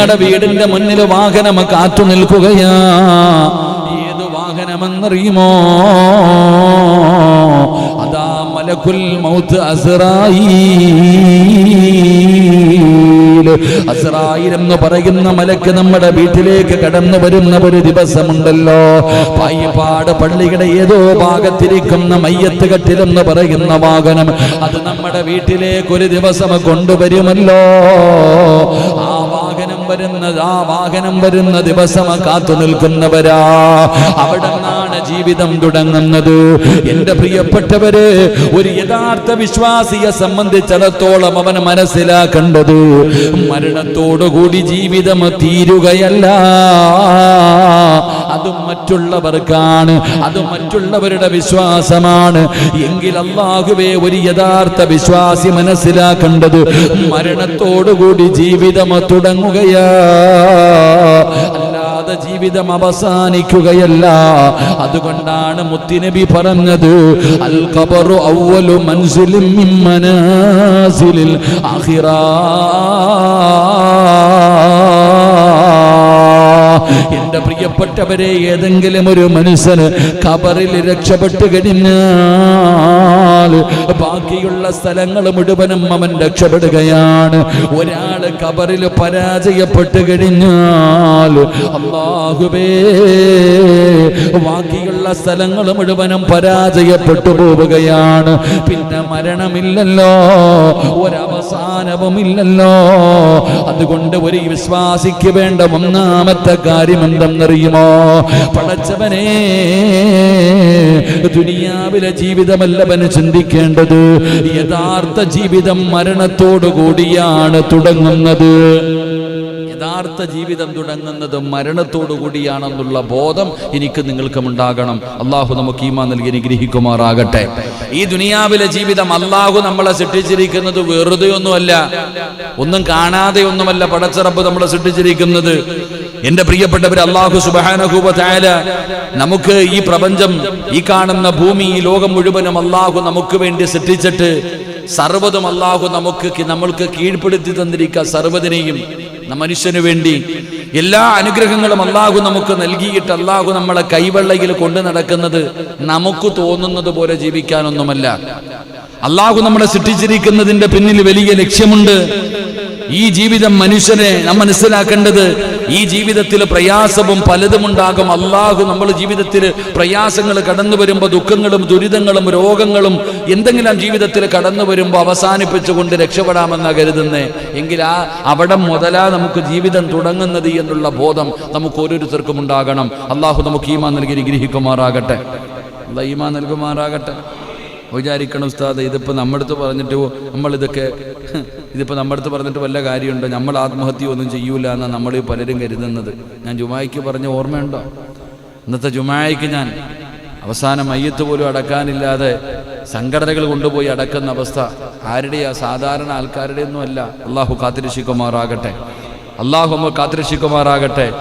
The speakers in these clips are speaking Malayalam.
നിങ്ങളുടെ വീടിന്റെ മുന്നിൽ വാഹനം കാത്തു നിൽക്കുകയാ. ഏത് വാഹനമെന്നറിയുമോ? അതാ മലക്കുൽ മൗത്ത് അസറായി എന്ന് പറയുന്ന മലക്ക് നമ്മുടെ വീട്ടിലേക്ക് കടന്നു വരുന്ന ഒരു ദിവസമുണ്ടല്ലോ. പായിപ്പാട് പള്ളിയുടെ ഏതോ ഭാഗത്തിരിക്കുന്ന മയ്യത്ത് കെട്ടിലെന്ന് പറയുന്ന വാഹനം അത് നമ്മുടെ വീട്ടിലേക്ക് ഒരു ദിവസം കൊണ്ടുവരുമല്ലോ. ആ വരുന്നത് ആ വാഹനം വരുന്ന ദിവസം കാത്തു നിൽക്കുന്നവരാ. അവിടെ നിന്നാണ് ജീവിതം തുടങ്ങുന്നത്. എന്റെ പ്രിയപ്പെട്ടവര് ഒരു യഥാർത്ഥ വിശ്വാസിയെ സംബന്ധിച്ചിടത്തോളം അവൻ മനസ്സിലാക്കേണ്ടത് മരണത്തോടുകൂടി ജീവിതം തീരുകയല്ല. അത് മറ്റുള്ളവർക്കാണ് അത് മറ്റുള്ളവരുടെ വിശ്വാസമാണ്. എങ്കിൽ അള്ളാഹുവേ ഒരു യഥാർത്ഥ വിശ്വാസി മനസ്സിലാക്കേണ്ടത് മരണത്തോടുകൂടി ജീവിതം തുടങ്ങുകയാ അല്ലാതെ ജീവിതം അവസാനിക്കുകയല്ല. അതുകൊണ്ടാണ് മുത്തിനബി പറഞ്ഞത് അൽ ഖബറു അവലു മൻസിലിൻ മിൻ മനാസിലിൽ ആഖിറ എന്റെ പ്രിയപ്പെട്ടവരെ ഏതെങ്കിലും ഒരു മനുഷ്യന് കബറിൽ രക്ഷപ്പെട്ടു കഴിഞ്ഞാൽ ബാക്കിയുള്ള സ്ഥലങ്ങൾ മുഴുവനും അവൻ രക്ഷപ്പെടുകയാണ്. ഒരാൾ കബറിൽ പരാജയപ്പെട്ടു കഴിഞ്ഞാൽ അള്ളാഹുബേ ബാക്കിയുള്ള സ്ഥലങ്ങൾ മുഴുവനും പരാജയപ്പെട്ടു പോവുകയാണ്. പിന്നെ മരണമില്ലല്ലോ. ഒരവസാനവുമില്ലല്ലോ അതുകൊണ്ട് ഒരു വിശ്വാസിക്ക് വേണ്ട ഒന്നാമത്തെ കാര്യം എന്തെന്നറിയുമോ? പടച്ചവനെ ദുനിയാവിലെ ജീവിതമല്ലവന് ചിന്തിക്കേണ്ടത്. യഥാർത്ഥ ജീവിതം മരണത്തോടു കൂടിയാണ് തുടങ്ങുന്നത്. യഥാർത്ഥ ജീവിതം തുടങ്ങുന്നത് മരണത്തോടു കൂടിയാണെന്നുള്ള ബോധം എനിക്ക് നിങ്ങൾക്കും ഉണ്ടാകണം അള്ളാഹു നമുക്ക് ഈമാ നൽകി അനുഗ്രഹിക്കുമാറാകട്ടെ. ഈ ദുനിയാവിലെ ജീവിതം അള്ളാഹു നമ്മളെ സൃഷ്ടിച്ചിരിക്കുന്നത് വെറുതെ ഒന്നുമല്ല ഒന്നും കാണാതെ ഒന്നുമല്ല പടച്ചറപ്പ് നമ്മളെ സൃഷ്ടിച്ചിരിക്കുന്നത്. എന്റെ പ്രിയപ്പെട്ടവർ അള്ളാഹു സുബാനഹൂബായ നമുക്ക് ഈ പ്രപഞ്ചം ഈ കാണുന്ന ഭൂമി ഈ ലോകം മുഴുവനും അള്ളാഹു നമുക്ക് വേണ്ടി സൃഷ്ടിച്ചിട്ട് സർവതും അള്ളാഹു നമുക്ക് നമ്മൾക്ക് കീഴ്പ്പെടുത്തി തന്നിരിക്കുക സർവതിനെയും. മനുഷ്യന് വേണ്ടി എല്ലാ അനുഗ്രഹങ്ങളും അള്ളാഹു നമുക്ക് നൽകിയിട്ട് അള്ളാഹു നമ്മളെ കൈവെള്ളയിൽ കൊണ്ടു നടക്കുന്നത് നമുക്ക് തോന്നുന്നത് പോലെ ജീവിക്കാനൊന്നുമല്ല. അള്ളാഹു നമ്മളെ സൃഷ്ടിച്ചിരിക്കുന്നതിന്റെ പിന്നിൽ വലിയ ലക്ഷ്യമുണ്ട്. ഈ ജീവിതം മനുഷ്യനെ നാം മനസ്സിലാക്കേണ്ടത് ഈ ജീവിതത്തിൽ പ്രയാസവും പലതും ഉണ്ടാകും അള്ളാഹു നമ്മൾ ജീവിതത്തിൽ പ്രയാസങ്ങൾ കടന്നു വരുമ്പോൾ ദുഃഖങ്ങളും ദുരിതങ്ങളും രോഗങ്ങളും എന്തെങ്കിലും ജീവിതത്തിൽ കടന്നു വരുമ്പോൾ അവസാനിപ്പിച്ചുകൊണ്ട് രക്ഷപ്പെടാമെന്നാണ് കരുതുന്നേ. എങ്കിൽ ആ അവിടെ മുതലാ നമുക്ക് ജീവിതം തുടങ്ങുന്നത് എന്നുള്ള ബോധം നമുക്ക് ഓരോരുത്തർക്കും ഉണ്ടാകണം. അള്ളാഹു നമുക്ക് ഈമാ നൽകി നിഗ്രഹിക്കുമാറാകട്ടെ അല്ല ഈമാ നൽകുമാറാകട്ടെ. വിചാരിക്കണം ഉസ്താദ് ഇതിപ്പോൾ നമ്മുടെ അടുത്ത് പറഞ്ഞിട്ട് നമ്മളിതൊക്കെ ഇതിപ്പോൾ നമ്മുടെ അടുത്ത് പറഞ്ഞിട്ട് വല്ല കാര്യമുണ്ടോ? നമ്മൾ ആത്മഹത്യ ഒന്നും ചെയ്യൂല എന്നാണ് നമ്മൾ പലരും കരുതുന്നത്. ഞാൻ ജുമായിക്ക് പറഞ്ഞ ഓർമ്മയുണ്ടോ? ഇന്നത്തെ ജുമായിക്ക് ഞാൻ അവസാനം മയ്യത്ത് പോലും അടക്കാനില്ലാതെ സംഘടനകൾ കൊണ്ടുപോയി അടക്കുന്ന അവസ്ഥ. ആരുടെയാ? സാധാരണ ആൾക്കാരുടെ ഒന്നും അല്ല. അള്ളാഹു കാത്തിരക്ഷിക്കുമാറാകട്ടെ. അള്ളാഹു നമ്മൾ കാത്തിരക്ഷിക്കുമാറാകട്ടെ.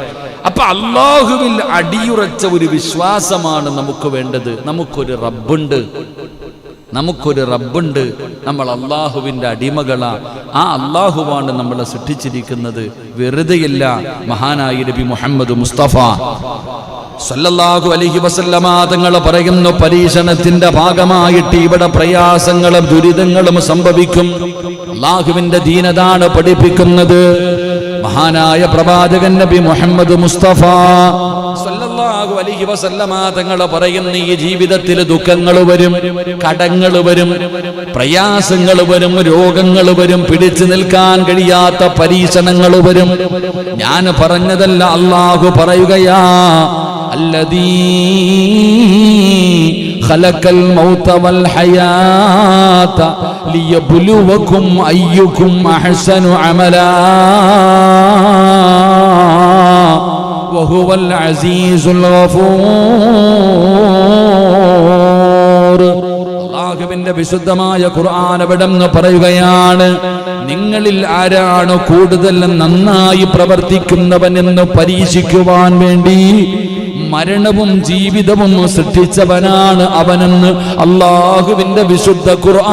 അപ്പൊ അള്ളാഹുവിൽ അടിയുറച്ച ഒരു വിശ്വാസമാണ് നമുക്ക് വേണ്ടത്. നമുക്കൊരു റബ്ബുണ്ട്. നമുക്കൊരു റബ്ബുണ്ട്. നമ്മൾ അള്ളാഹുവിന്റെ അടിമകളാണ് ആ അള്ളാഹുവാണ് നമ്മളെ സൃഷ്ടിച്ചിരിക്കുന്നത്. വെറുതെയില്ല. മഹാനായ നബി മുഹമ്മദ് മുസ്തഫ. സല്ലല്ലാഹു അലൈഹി വസല്ലമ തങ്ങൾ പറയുന്നു പരീക്ഷണത്തിന്റെ ഭാഗമായിട്ട് ഇവിടെ പ്രയാസങ്ങളും ദുരിതങ്ങളും സംഭവിക്കും. അള്ളാഹുവിന്റെ ദീനതാണ് പഠിപ്പിക്കുന്നത്. മഹാനായ പ്രവാചകൻ നബി മുഹമ്മദ് മുസ്തഫ സല്ലല്ലാഹു അലൈഹി വസല്ലമ തങ്ങൾ പറയുന്ന ഈ ജീവിതത്തിൽ ദുഃഖങ്ങൾ വരും കടങ്ങൾ വരും പ്രയാസങ്ങൾ വരും രോഗങ്ങൾ വരും പിടിച്ചു നിൽക്കാൻ കഴിയാത്ത പരീക്ഷണങ്ങൾ വരും ഞാൻ പറഞ്ഞതല്ല അള്ളാഹു പറയുകയാ الذي خلق الموت والحياة ليبلوكم أيكم أحسن عملا وهو العزيز الغفور അള്ളാഹുവിന്റെ വിശുദ്ധമായ ഖുർആൻ എവിടെന്ന് പറയുകയാണ് നിങ്ങളിൽ ആരാണ് കൂടുതൽ നന്നായി പ്രവർത്തിക്കുന്നവൻ എന്ന് പരീക്ഷിക്കുവാൻ വേണ്ടി മരണവും ജീവിതവും സൃഷ്ടിച്ചവനാണ് അവനെന്ന് അള്ളാഹുവിന്റെ വിശുദ്ധ ഖുർആൻ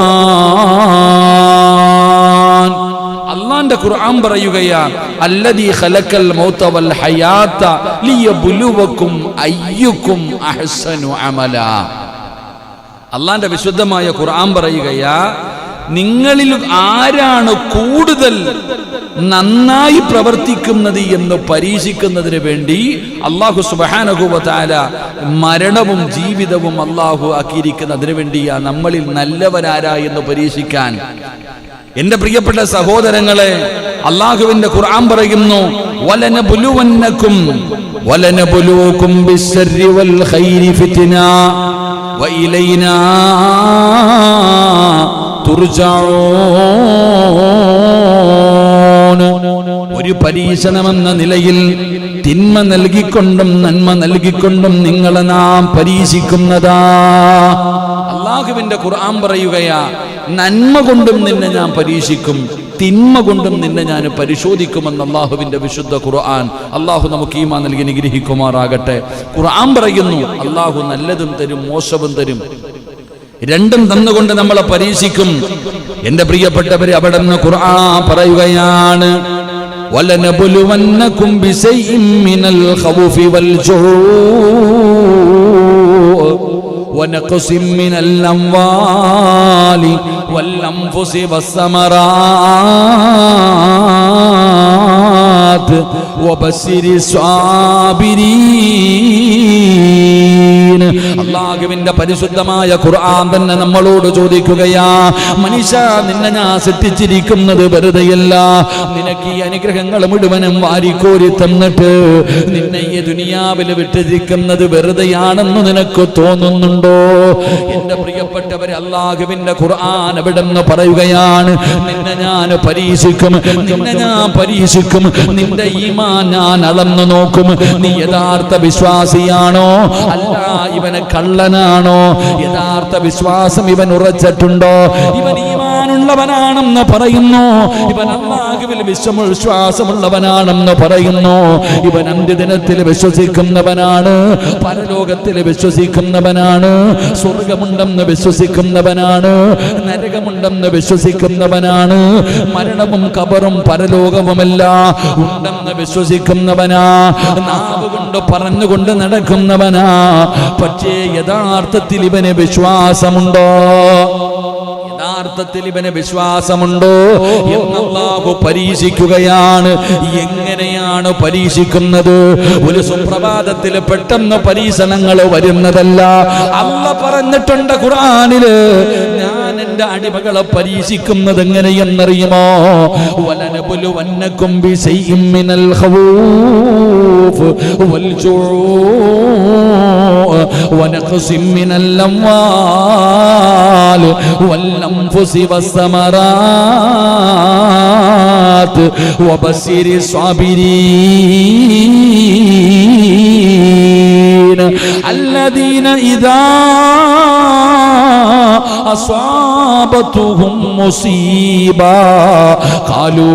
അള്ളാന്റെ ഖുർആൻ പറയുകയാ അല്ലദീ ഖലഖൽ മൗത വൽ ഹയാത ലിയബ്ലുവക്കും അയ്യുക്കും അഹ്സനു അമല. അള്ളാന്റെ വിശുദ്ധമായ ഖുർആൻ പറയുകയാ നിങ്ങളിൽ ആരാണ് കൂടുതൽ നന്നായി പ്രവർത്തിക്കുന്നത് എന്ന് പരീക്ഷിക്കുന്നതിന് വേണ്ടി അള്ളാഹു സുബാനഹുബാല മരണവും ജീവിതവും അള്ളാഹു ആക്കിയിരിക്കുന്നതിന് വേണ്ടിയാ നമ്മളിൽ നല്ലവരാരാ എന്ന് പരീക്ഷിക്കാൻ. എന്റെ പ്രിയപ്പെട്ട സഹോദരങ്ങളെ അള്ളാഹുവിന്റെ ഖുർആൻ പറയുന്നു വലനബുലുവന്നക്കും വലനബുലൂക്കും ബിശ്ശർരി വൽ ഖൈരി ഫിത്ന വഇലൈനാ ഒരു പരീക്ഷണമെന്ന നിലയിൽ തിന്മ നൽകിക്കൊണ്ടും നന്മ നൽകിക്കൊണ്ടും നിങ്ങളെ നാം പരീക്ഷിക്കുന്നതാ. അള്ളാഹുവിന്റെ ഖുർആൻ പറയുകയാ നന്മ കൊണ്ടും നിന്നെ ഞാൻ പരീക്ഷിക്കും തിന്മ കൊണ്ടും നിന്നെ ഞാൻ പരിശോധിക്കുമെന്ന് അള്ളാഹുവിന്റെ വിശുദ്ധ ഖുർആൻ അള്ളാഹു നമുക്ക് ഈമാ നൽകി നിഗ്രഹിക്കുമാറാകട്ടെ ഖുർആൻ പറയുന്നു അള്ളാഹു നല്ലതും തരും മോശവും തരും രണ്ടും തന്നുകൊണ്ട് നമ്മളെ പരീക്ഷിക്കും എന്റെ പ്രിയപ്പെട്ടവരെ അവിടെ നിന്ന് ഖുർആൻ പറയുകയാണ് وَلَنَبْلُوَنَّكُمْ بِشَيْءٍ مِّنَ الْخَوْفِ وَالْجُوعِ ونقص من الأموال والأنفس والثمرات وبشر الصابرين അള്ളാഹുവിന്റെ പരിശുദ്ധമായ ഖുർആൻ തന്നെ നമ്മളോട് ചോദിക്കുകയാ മനുഷ്യ നിന്നെ ഞാൻ സൃഷ്ടിച്ചിരിക്കുന്നത് വെറുതെയല്ല. നിനക്ക് ഈ അനുഗ്രഹങ്ങൾ മുഴുവനും വാരിക്കോരി തന്നിട്ട് നിന്നെ ഈ ദുനിയാവിൽ വിട്ടിരിക്കുന്നത് വെറുതെയാണെന്ന് നിനക്ക് തോന്നുന്നുണ്ടോ? എന്റെ പ്രിയപ്പെട്ടവരെ അള്ളാഹുവിന്റെ ഖുർആൻ എവിടെ നിന്ന് പറയുകയാണ് നിന്നെ ഞാൻ പരീക്ഷിക്കും നിന്നെ ഞാൻ പരീക്ഷിക്കും നിന്റെ ഈമാൻ ഞാൻ അളന്നു നോക്കും. നീ യഥാർത്ഥ വിശ്വാസിയാണോ? അല്ല ഇവന് കള്ളനാണോ യഥാർത്ഥ വിശ്വാസം ഇവൻ ഉറച്ചിട്ടുണ്ടോ? ഇവൻ ഈമാനുള്ളവനാണെന്ന് പറയുന്നു. ഇവൻ അള്ളാഹുവിൽ വിശ്വമ വിശ്വാസമുള്ളവനാണെന്ന് പറയുന്നു. ഇവൻ അന്ത്യദിനത്തിൽ വിശ്വസിക്കുന്നവനാണ് പരലോകത്തിൽ വിശ്വസിക്കുന്നവനാണ് സ്വർഗമുണ്ടെന്ന് വിശ്വസിക്കുന്നവനാണ് നരകമുണ്ടെന്ന് വിശ്വസിക്കുന്നവനാണ് മരണവും കബറും പരലോകവുമല്ല ഉണ്ടെന്ന് വിശ്വസിക്കുന്നവനാ നാവ് കൊണ്ട് പറഞ്ഞുകൊണ്ട് നടക്കുന്നവനാ. പക്ഷേ യഥാർത്ഥത്തിൽ ഇവന് വിശ്വാസമുണ്ടോ? യഥാർത്ഥത്തിൽ ഇവന് വിശ്വാസമുണ്ടോ എന്നല്ലാഹു പരീക്ഷിക്കുകയാണ്. എങ്ങനെയാണ് പരീക്ഷിക്കുന്നത്? ഒരു സുപ്രഭാതത്തിൽ പെട്ടെന്ന് പരീക്ഷണങ്ങൾ വരുന്നതല്ല. അല്ല പറഞ്ഞിട്ടുണ്ട് ഖുറാനിൽ ഞാൻ എന്റെ അടിമകളെ പരീക്ഷിക്കുന്നത് എങ്ങനെയെന്നറിയുമോ വലനബുലുവന്നക്കും ബിശൈഇം മിനൽ ഖൗഫ് വൽ ونقص من الأموال والأنفس والثمرات وبشر الصابرين الذين إذا അസാബത്തുഹും മുസീബ കാലൂ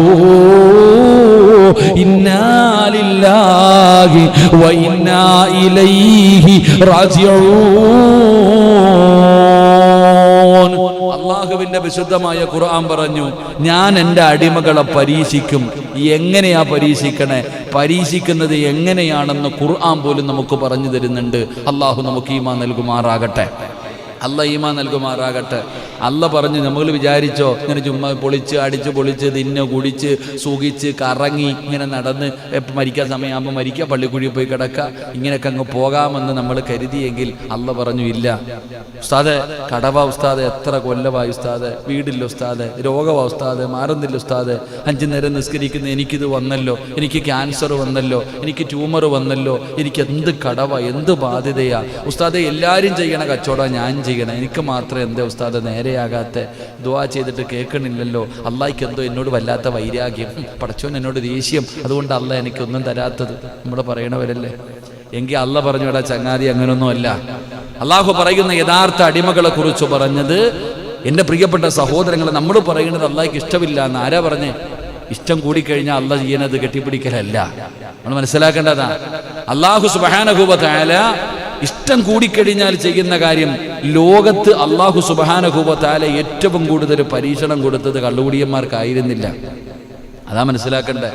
ഇന്നാലില്ലാഹി വൈനാ ഇലൈഹി റാജിഊൻ അള്ളാഹുവിന്റെ വിശുദ്ധമായ ഖുർആൻ പറഞ്ഞു ഞാൻ എന്റെ അടിമകളെ പരീക്ഷിക്കും. എങ്ങനെയാ പരീക്ഷിക്കണേ? പരീക്ഷിക്കുന്നത് എങ്ങനെയാണെന്ന് ഖുർആൻ പോലും നമുക്ക് പറഞ്ഞു തരുന്നുണ്ട്. അള്ളാഹു നമുക്ക് ഈമാ നൽകുമാറാകട്ടെ. അല്ല ഈമാ നൽകുമാറാകട്ടെ. അല്ല പറഞ്ഞു നമ്മൾ വിചാരിച്ചോ ഇങ്ങനെ ചുമ്മാ പൊളിച്ച് അടിച്ച് പൊളിച്ച് തിന്ന് കുടിച്ച് സുഖിച്ച് കറങ്ങി ഇങ്ങനെ നടന്ന് എപ്പം മരിക്കാൻ സമയമാകുമ്പോൾ മരിക്കുക പള്ളിക്കുഴി പോയി കിടക്കുക ഇങ്ങനെയൊക്കെ അങ്ങ് പോകാമെന്ന് നമ്മൾ കരുതിയെങ്കിൽ അല്ല പറഞ്ഞു ഇല്ല. ഉസ്താദെ കടവ ഉസ്താദ് എത്ര കൊല്ലവായി ഉസ്താദ് വീടില്ല ഉസ്താദ് രോഗവാ ഉസ്താദ് മാറുന്നില്ല ഉസ്താദ് അഞ്ചു നേരം നിസ്കരിക്കുന്ന എനിക്കിത് വന്നല്ലോ എനിക്ക് ക്യാൻസർ വന്നല്ലോ എനിക്ക് ട്യൂമർ വന്നല്ലോ എനിക്ക് എന്ത് കടവ എന്ത് ബാധ്യതയാ? ഉസ്താദെ എല്ലാവരും ചെയ്യണ കച്ചവടം ഞാൻ ചെയ്യണം എനിക്ക് മാത്രം എന്തേ ഉസ്താദ് നേരെയാകാത്ത? ദുവാ ചെയ്തിട്ട് കേൾക്കണില്ലല്ലോ. അള്ളാഹിക്ക് എന്തോ എന്നോട് വല്ലാത്ത വൈരാഗ്യം. പടച്ചോൻ എന്നോട് ദേഷ്യം. അതുകൊണ്ട് അല്ല എനിക്കൊന്നും തരാത്തത്. നമ്മൾ പറയണവരല്ലേ? എങ്കിൽ അല്ല പറഞ്ഞു എടാ ചങ്ങാതി അങ്ങനൊന്നുമല്ല അള്ളാഹു പറയുന്ന യഥാർത്ഥ അടിമകളെ കുറിച്ച് പറഞ്ഞത് എന്റെ പ്രിയപ്പെട്ട സഹോദരങ്ങളെ നമ്മൾ പറയുന്നത് അള്ളാഹിക്ക് ഇഷ്ടമില്ല എന്ന്. ആരാ പറഞ്ഞേ? ഇഷ്ടം കൂടിക്കഴിഞ്ഞാൽ അല്ല ചെയ്യുന്നത് കെട്ടിപ്പിടിക്കലല്ല. നമ്മൾ മനസ്സിലാക്കേണ്ടതാ. അള്ളാഹു സുബാനഹൂബത്തായ ഇഷ്ടം കൂടിക്കഴിഞ്ഞാൽ ചെയ്യുന്ന കാര്യം ലോകത്ത് അള്ളാഹു സുബാനഹൂബത്തായ ഏറ്റവും കൂടുതൽ പരീക്ഷണം കൊടുത്തത് കള്ളുകുടിയന്മാർക്കായിരുന്നില്ല. അതാ മനസ്സിലാക്കണ്ടേ?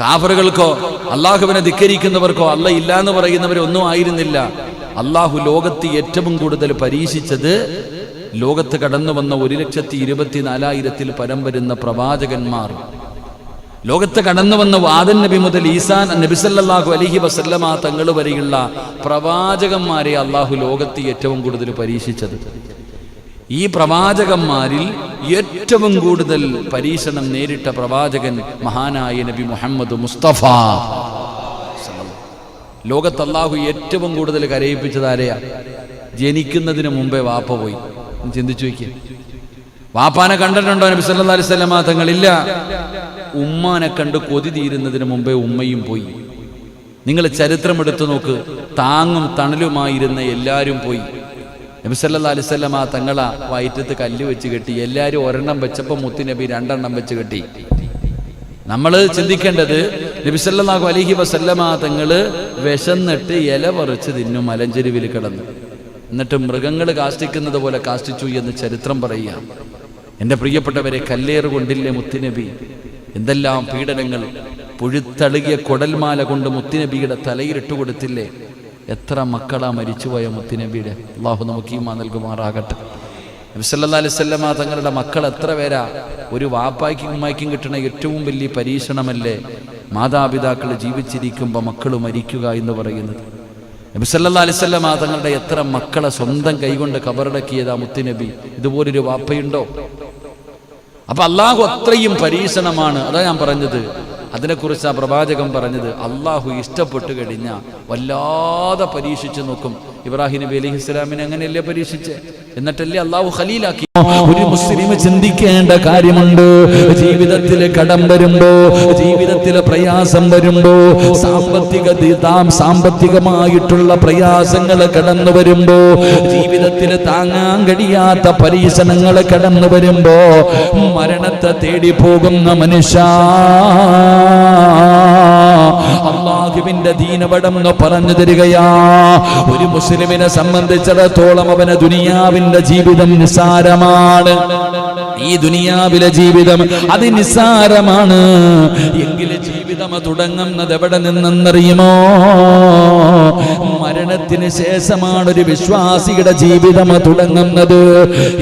കാഫറുകൾക്കോ അള്ളാഹുവിനെ ധിക്കരിക്കുന്നവർക്കോ അല്ല ഇല്ല എന്ന് പറയുന്നവരൊന്നും ആയിരുന്നില്ല. അള്ളാഹു ലോകത്ത് ഏറ്റവും കൂടുതൽ പരീക്ഷിച്ചത് ലോകത്ത് കടന്നു വന്ന ഒരു ലക്ഷത്തി ഇരുപത്തിനാലായിരത്തിൽ പരം വരുന്ന പ്രവാചകന്മാർ. ലോകത്ത് കടന്നു വന്ന വാദൻ നബി മുതൽ ഈസാൻ നബിസല്ലാഹു അലഹി വസല്ലമ തങ്ങൾ വരെയുള്ള പ്രവാചകന്മാരെ അള്ളാഹു ലോകത്ത് ഏറ്റവും കൂടുതൽ പരീക്ഷിച്ചത്. ഈ പ്രവാചകന്മാരിൽ ഏറ്റവും കൂടുതൽ പരീക്ഷണം നേരിട്ട പ്രവാചകൻ മഹാനായ നബി മുഹമ്മദ് മുസ്തഫ. ലോകത്ത് അള്ളാഹു ഏറ്റവും കൂടുതൽ കരയിപ്പിച്ചത് ആരെയാ? ജനിക്കുന്നതിന് മുമ്പേ വാപ്പ പോയി. ചിന്തിച്ചു വയ്ക്കുക വാപ്പാനെ കണ്ടിട്ടുണ്ടോ നബി സല്ലാ അലൈഹി വസല്ലമ തങ്ങളില്ല? ഉമ്മാനെ കണ്ട് കൊതി തീരുന്നതിന് മുമ്പേ ഉമ്മയും പോയി. നിങ്ങൾ ചരിത്രം എടുത്തു നോക്ക്. താങ്ങും തണലുമായിരുന്ന എല്ലാവരും പോയി. നബിസല്ലാ അലിസ്വല്ലം ആ തങ്ങള വയറ്റത്ത് കല്ല് വെച്ച് കെട്ടി. എല്ലാവരും ഒരെണ്ണം വെച്ചപ്പോൾ മുത്തുനബി രണ്ടെണ്ണം വെച്ച് കെട്ടി. നമ്മൾ ചിന്തിക്കേണ്ടത് നബിസല്ലാഹു അലഹി വസല്ലമാ തങ്ങൾ വിശന്നിട്ട് ഇല പറിച്ച് തിന്നു മലഞ്ചെരുവിൽ കിടന്നു. എന്നിട്ട് മൃഗങ്ങൾ കാഷ്ടിക്കുന്നത് പോലെ കാഷ്ടിച്ചു എന്ന് ചരിത്രം പറയുക. എന്റെ പ്രിയപ്പെട്ടവരെ കല്ലേറ് കൊണ്ടില്ലേ മുത്തുനബി എന്തെല്ലാം പീഡനങ്ങൾ. പുഴുത്തളുകിയ കൊടൽമാല കൊണ്ട് മുത്തിനബിയുടെ തലയിലിട്ടുകൊടുത്തില്ലേ? എത്ര മക്കളാ മരിച്ചുപോയ മുത്തിനബിയുടെ? അള്ളാഹു നമുക്ക് ഈ മാ നൽകുമാറാകട്ടെ. നബിസല്ലാ അലിസ്വല്ലമ തങ്ങളുടെ മക്കൾ എത്ര പേരാ? ഒരു വാപ്പായ്ക്കും ഉമ്മായ്ക്കും കിട്ടുന്ന ഏറ്റവും വലിയ പരീക്ഷണമല്ലേ? മാതാപിതാക്കൾ ജീവിച്ചിരിക്കുമ്പോൾ മക്കൾ മരിക്കുക എന്ന് പറയുന്നത്. നബിസല്ലാ അലിസ്വല്ലമ തങ്ങളുടെ എത്ര മക്കളെ സ്വന്തം കൈകൊണ്ട് കബറടക്കിയതാ മുത്തുനബി? ഇതുപോലൊരു വാപ്പയുണ്ടോ? അപ്പൊ അള്ളാഹു അത്രയും പരീക്ഷണമാണ്. അതാ ഞാൻ പറഞ്ഞത്. അതിനെക്കുറിച്ച് ആ പ്രവാചകം പറഞ്ഞത്. അള്ളാഹു ഇഷ്ടപ്പെട്ടു കഴിഞ്ഞാൽ വല്ലാതെ പരീക്ഷിച്ചു നോക്കും. ഇബ്രാഹിം നബി അലൈഹി ഇസ്ലാമിനെ അങ്ങനെയല്ലേ പരീക്ഷിച്ച്? എന്നിട്ടല്ലേ അള്ളാഹു ഖലീലാക്കി. ഒരു മുസ്ലിം ചിന്തിക്കേണ്ട കാര്യമുണ്ട്. ജീവിതത്തിൽ കടം വരുമ്പോ ജീവിതത്തിലെ പ്രയാസം വരുമ്പോ സാമ്പത്തിക സാമ്പത്തികമായിട്ടുള്ള പ്രയാസങ്ങൾ കടന്നു വരുമ്പോ ജീവിതത്തിൽ താങ്ങാൻ കഴിയാത്ത പരീക്ഷണങ്ങൾ കടന്നു വരുമ്പോ മരണത്തെ തേടി പോകുന്ന മനുഷ്യ അള്ളാഹുവിന്റെ ദീനപടം എന്ന് പറഞ്ഞു തരികയാ. ഒരു മുസ്ലിമിനെ സംബന്ധിച്ചിടത്തോളം അവന് ദുനിയാവിന്റെ ജീവിതം നിസ്സാരമാണ്. ഈ ദുനിയാവിലെ ജീവിതം അത് നിസാരമാണ് എങ്കിലും ജീവിതം തുടങ്ങുന്നത് എവിടെ നിന്നെന്നറിയുമോ? മരണത്തിന് ശേഷമാണ് ഒരു വിശ്വാസിയുടെ ജീവിതം തുടങ്ങുന്നത്.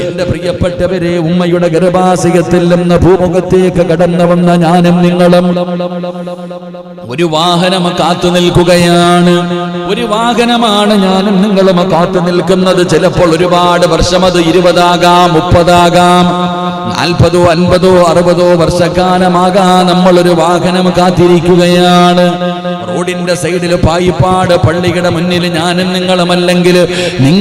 എന്റെ പ്രിയപ്പെട്ടവരെ ഉമ്മയുടെ ഗർഭാശയത്തിൽ നിന്ന് ഭൂമുഖത്തേക്ക് കടന്നു വന്ന ഞാനും നിങ്ങളും. ഒരു വാഹനം കാത്തു നിൽക്കുകയാണ്. ഒരു വാഹനമാണ് ഞാനും നിങ്ങളും കാത്തു നിൽക്കുന്നത്. ചിലപ്പോൾ ഒരുപാട് വർഷം അത് ഇരുപതാകാം മുപ്പതാകാം നാൽപ്പതോ അൻപതോ അറുപതോ വർഷക്കാലമാകാം നമ്മൾ ഒരു വാഹനം കാത്തിരിക്കുകയാണ്. റോഡിന്റെ സൈഡിൽ പായിപ്പാട് പള്ളിയുടെ മുന്നിൽ ഞാനും നിങ്ങളുമല്ലെങ്കിൽ നിങ്ങൾ